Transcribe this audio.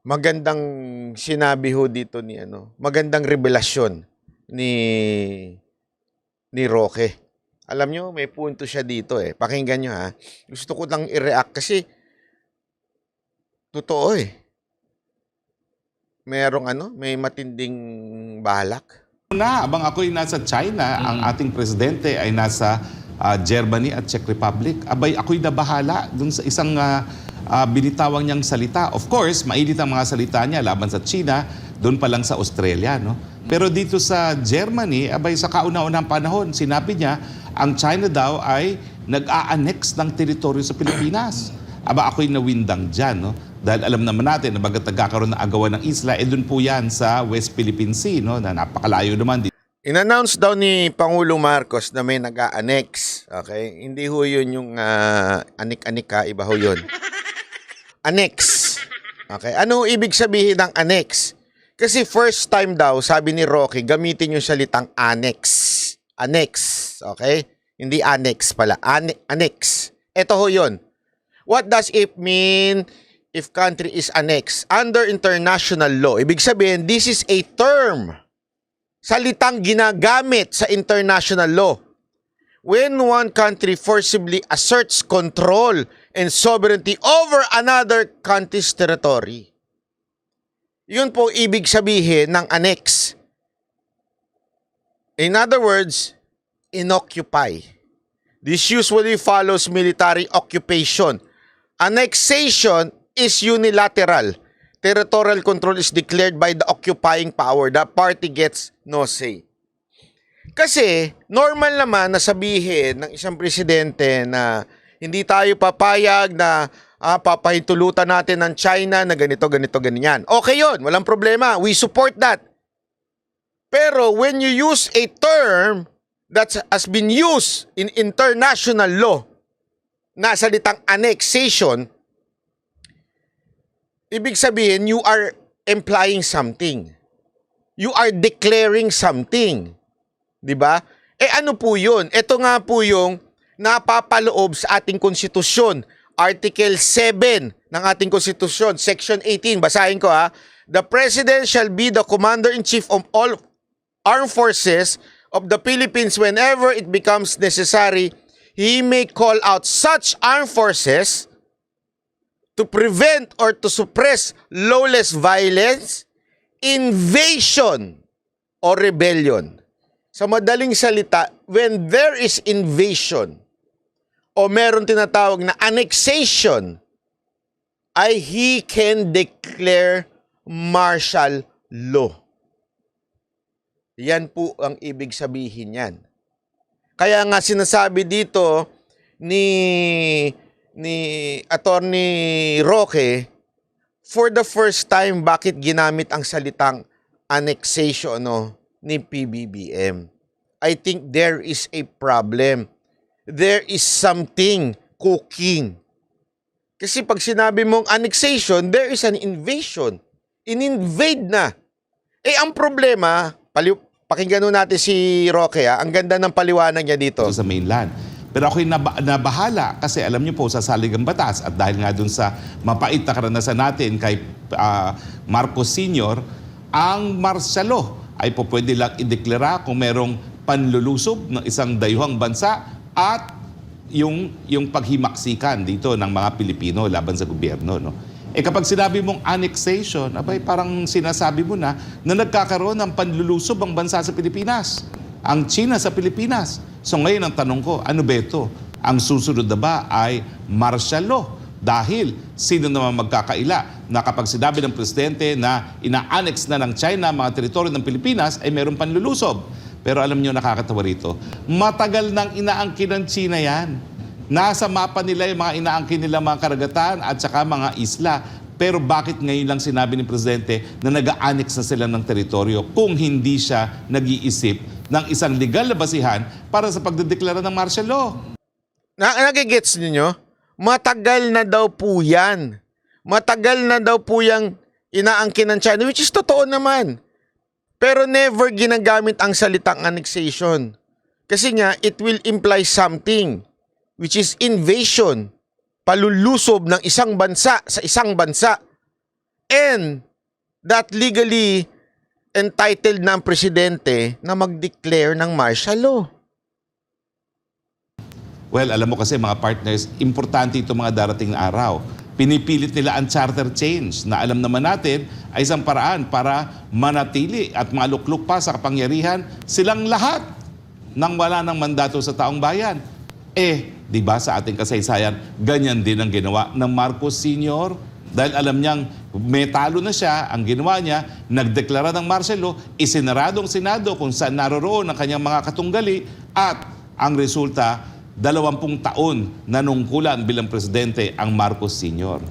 magandang sinabi ho dito ni ano, magandang revelasyon ni ni Roque. Alam nyo, may punto siya dito eh. Pakinggan nyo ha. Gusto ko lang i-react kasi totoo eh. Merong ano, may matinding balak. na, abang ako'y nasa China, ang ating presidente ay nasa ah, Germany at Czech Republic. Abay, ako'y nabahala dun sa isang ah, ah, binitawang niyang salita. Of course, mainit ang mga salita niya laban sa China, doon pa lang sa Australia. No? Pero dito sa Germany, abay sa kauna-unang panahon, sinabi niya, ang China daw ay nag-a-annex ng teritoryo sa Pilipinas. Aba, ako'y nawindang dyan. No? Dahil alam naman natin na bagat nagkakaroon ng agawan ng isla, eh doon po yan sa West Philippine Sea, no? na napakalayo naman In-announce daw ni Pangulo Marcos na may nag-a-annex. Okay? Hindi ho yun yung ah, anik-anik ha, iba ho yun. Annex. Okay? Ano ibig sabihin ng annex? Kasi first time daw, sabi ni Rocky, gamitin yung salitang annex. Annex. Okay? Hindi annex pala. Ane- annex. Ito ho yun. What does it mean if country is annexed? Under international law. Ibig sabihin, this is a term salitang ginagamit sa international law. When one country forcibly asserts control and sovereignty over another country's territory. Yun po ibig sabihin ng annex. In other words, inoccupy. This usually follows military occupation. Annexation is unilateral. Territorial control is declared by the occupying power. The party gets no say. Kasi normal naman na sabihin ng isang presidente na hindi tayo papayag na ah, papahintulutan natin ng China na ganito, ganito, ganyan. Okay yun, walang problema. We support that. Pero when you use a term that has been used in international law na salitang annexation, ibig sabihin you are implying something. You are declaring something. 'Di ba? Eh ano po 'yun? Ito nga po yung napapaloob sa ating konstitusyon. Article 7 ng ating konstitusyon, section 18. Basahin ko ha. The president shall be the commander-in-chief of all armed forces of the Philippines whenever it becomes necessary. He may call out such armed forces to prevent or to suppress lawless violence, invasion, or rebellion. Sa madaling salita, when there is invasion o meron tinatawag na annexation, ay he can declare martial law. Yan po ang ibig sabihin yan. Kaya nga sinasabi dito ni ni Attorney Roque for the first time bakit ginamit ang salitang annexation no ni PBBM. I think there is a problem. There is something cooking. Kasi pag sinabi mong annexation, there is an invasion. In-invade na. Eh ang problema, pali- pakinggan natin si Roque ha, ang ganda ng paliwanag niya dito. sa mainland. Pero ako'y naba- nabahala kasi alam niyo po sa salig ang batas at dahil nga dun sa mapait na karanasan natin kay ah, Marcos Sr., ang law ay po pwede lang ideklara kung merong panlulusob ng isang dayuhang bansa at yung yung paghimaksikan dito ng mga Pilipino laban sa gobyerno no. Eh kapag sinabi mong annexation, abay parang sinasabi mo na na nagkakaroon ng panlulusob ang bansa sa Pilipinas. Ang China sa Pilipinas. So ngayon ang tanong ko, ano ba ito? Ang susunod na ba ay martial law? Dahil sino naman magkakaila na kapag sinabi ng presidente na ina-annex na ng China mga teritoryo ng Pilipinas ay meron panlulusob. Pero alam niyo nakakatawa rito, matagal nang inaangkin ng China yan. Nasa mapa nila yung mga inaangkin nila mga karagatan at saka mga isla. Pero bakit ngayon lang sinabi ni Presidente na nag-annex na sila ng teritoryo kung hindi siya nag-iisip ng isang legal na basihan para sa pagdedeklara ng martial law? Na nagigets ninyo? Matagal na daw po yan. Matagal na daw po yung inaangkin ng China, which is totoo naman. Pero never ginagamit ang salitang annexation. Kasi nga, it will imply something, which is invasion, palulusob ng isang bansa sa isang bansa. and that legally entitled na ang presidente na mag-declare ng martial law. Well, alam mo kasi mga partners, importante itong mga darating na araw. Pinipilit nila ang charter change na alam naman natin ay isang paraan para manatili at maluklok pa sa kapangyarihan silang lahat nang wala ng mandato sa taong bayan. Eh, di ba sa ating kasaysayan, ganyan din ang ginawa ng Marcos Sr. Dahil alam niyang may na siya, ang ginawa niya, nagdeklara ng law, isinaradong Senado kung saan naroroon ang kanyang mga katunggali at ang resulta, dalawampung taon nanungkulan bilang presidente ang Marcos Sr.